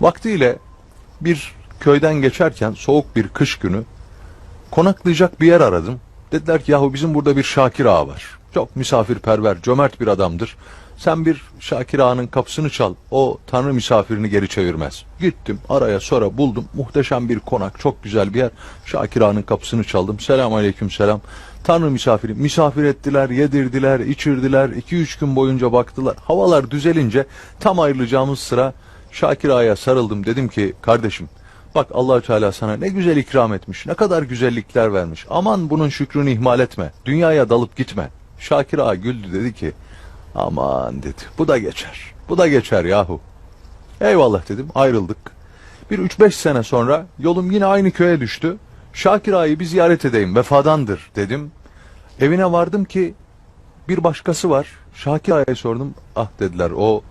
Vaktiyle bir köyden geçerken soğuk bir kış günü konaklayacak bir yer aradım. Dediler ki yahu bizim burada bir Şakir Ağa var. Çok misafirperver, cömert bir adamdır. Sen bir Şakir Ağa'nın kapısını çal. O tanrı misafirini geri çevirmez. Gittim araya sonra buldum. Muhteşem bir konak, çok güzel bir yer. Şakir Ağa'nın kapısını çaldım. Selam aleyküm selam. Tanrı misafiri. Misafir ettiler, yedirdiler, içirdiler. 2-3 gün boyunca baktılar. Havalar düzelince tam ayrılacağımız sıra Şakir Ağa'ya sarıldım. Dedim ki kardeşim Bak allah Teala sana ne güzel ikram etmiş, ne kadar güzellikler vermiş. Aman bunun şükrünü ihmal etme, dünyaya dalıp gitme. Şakir Ağa güldü dedi ki, aman dedi, bu da geçer, bu da geçer yahu. Eyvallah dedim, ayrıldık. Bir üç beş sene sonra yolum yine aynı köye düştü. Şakir Ağa'yı bir ziyaret edeyim, vefadandır dedim. Evine vardım ki bir başkası var. Şakir Ağa'ya sordum, ah dediler o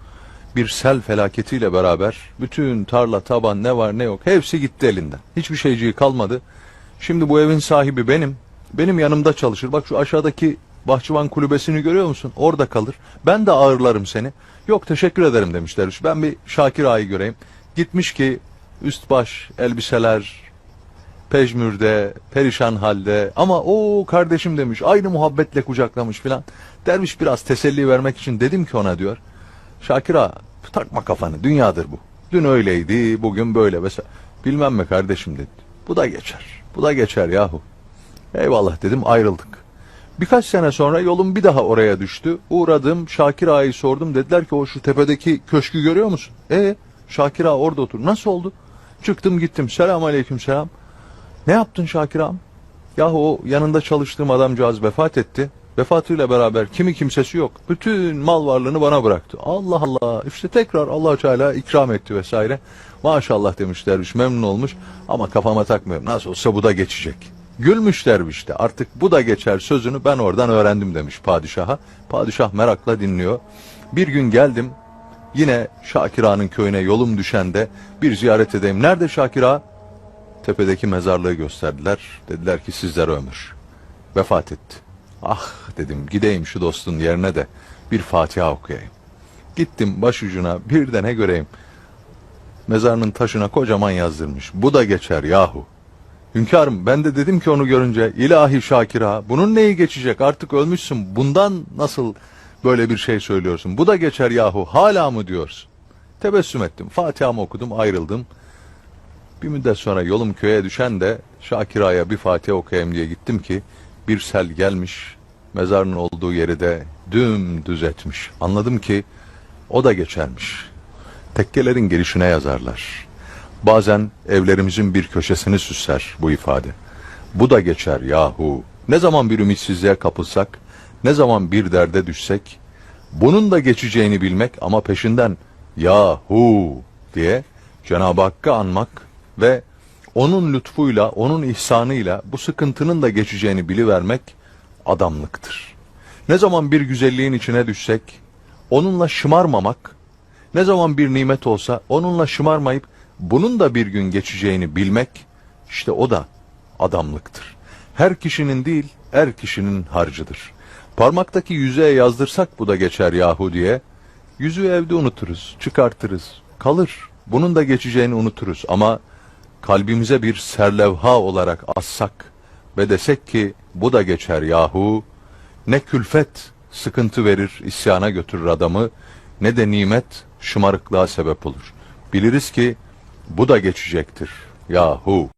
bir sel felaketiyle beraber bütün tarla, taban ne var ne yok hepsi gitti elinden. Hiçbir şeyciği kalmadı. Şimdi bu evin sahibi benim. Benim yanımda çalışır. Bak şu aşağıdaki bahçıvan kulübesini görüyor musun? Orada kalır. Ben de ağırlarım seni. Yok teşekkür ederim demişler. Ben bir Şakir Ağa'yı göreyim. Gitmiş ki üst baş elbiseler pejmürde, perişan halde ama o kardeşim demiş aynı muhabbetle kucaklamış filan. Derviş biraz teselli vermek için dedim ki ona diyor. Şakir ağa takma kafanı dünyadır bu. Dün öyleydi bugün böyle mesela. Bilmem mi kardeşim dedi. Bu da geçer. Bu da geçer yahu. Eyvallah dedim ayrıldık. Birkaç sene sonra yolum bir daha oraya düştü. Uğradım Şakir Ağa'yı sordum. Dediler ki o şu tepedeki köşkü görüyor musun? E Şakir Ağa orada otur. Nasıl oldu? Çıktım gittim. Selam aleyküm selam. Ne yaptın Şakir ağam? Yahu o yanında çalıştığım adamcağız vefat etti. Vefatıyla beraber kimi kimsesi yok. Bütün mal varlığını bana bıraktı. Allah Allah. İşte tekrar allah Teala ikram etti vesaire. Maşallah demiş derviş memnun olmuş. Ama kafama takmıyorum. Nasıl olsa bu da geçecek. Gülmüş derviş de artık bu da geçer sözünü ben oradan öğrendim demiş padişaha. Padişah merakla dinliyor. Bir gün geldim yine Şakir Ağa'nın köyüne yolum düşende bir ziyaret edeyim. Nerede Şakir Ağa? Tepedeki mezarlığı gösterdiler. Dediler ki sizlere ömür. Vefat etti. Ah dedim gideyim şu dostun yerine de bir Fatiha okuyayım. Gittim başucuna bir de ne göreyim. Mezarının taşına kocaman yazdırmış. Bu da geçer yahu. Hünkârım ben de dedim ki onu görünce ilahi Şakira bunun neyi geçecek artık ölmüşsün bundan nasıl böyle bir şey söylüyorsun bu da geçer yahu hala mı diyorsun. Tebessüm ettim Fatiha'mı okudum ayrıldım. Bir müddet sonra yolum köye düşen de Şakira'ya bir Fatiha okuyayım diye gittim ki bir sel gelmiş mezarın olduğu yeri de dümdüz etmiş. Anladım ki o da geçermiş. Tekkelerin gelişine yazarlar. Bazen evlerimizin bir köşesini süsler bu ifade. Bu da geçer yahu. Ne zaman bir ümitsizliğe kapılsak, ne zaman bir derde düşsek, bunun da geçeceğini bilmek ama peşinden yahu diye Cenab-ı Hakk'ı anmak ve onun lütfuyla, onun ihsanıyla bu sıkıntının da geçeceğini bilivermek adamlıktır. Ne zaman bir güzelliğin içine düşsek, onunla şımarmamak, ne zaman bir nimet olsa onunla şımarmayıp bunun da bir gün geçeceğini bilmek, işte o da adamlıktır. Her kişinin değil, er kişinin harcıdır. Parmaktaki yüzüğe yazdırsak bu da geçer yahu diye, yüzüğü evde unuturuz, çıkartırız, kalır. Bunun da geçeceğini unuturuz ama kalbimize bir serlevha olarak assak ve desek ki bu da geçer yahu, ne külfet sıkıntı verir, isyana götürür adamı, ne de nimet şımarıklığa sebep olur. Biliriz ki bu da geçecektir yahu.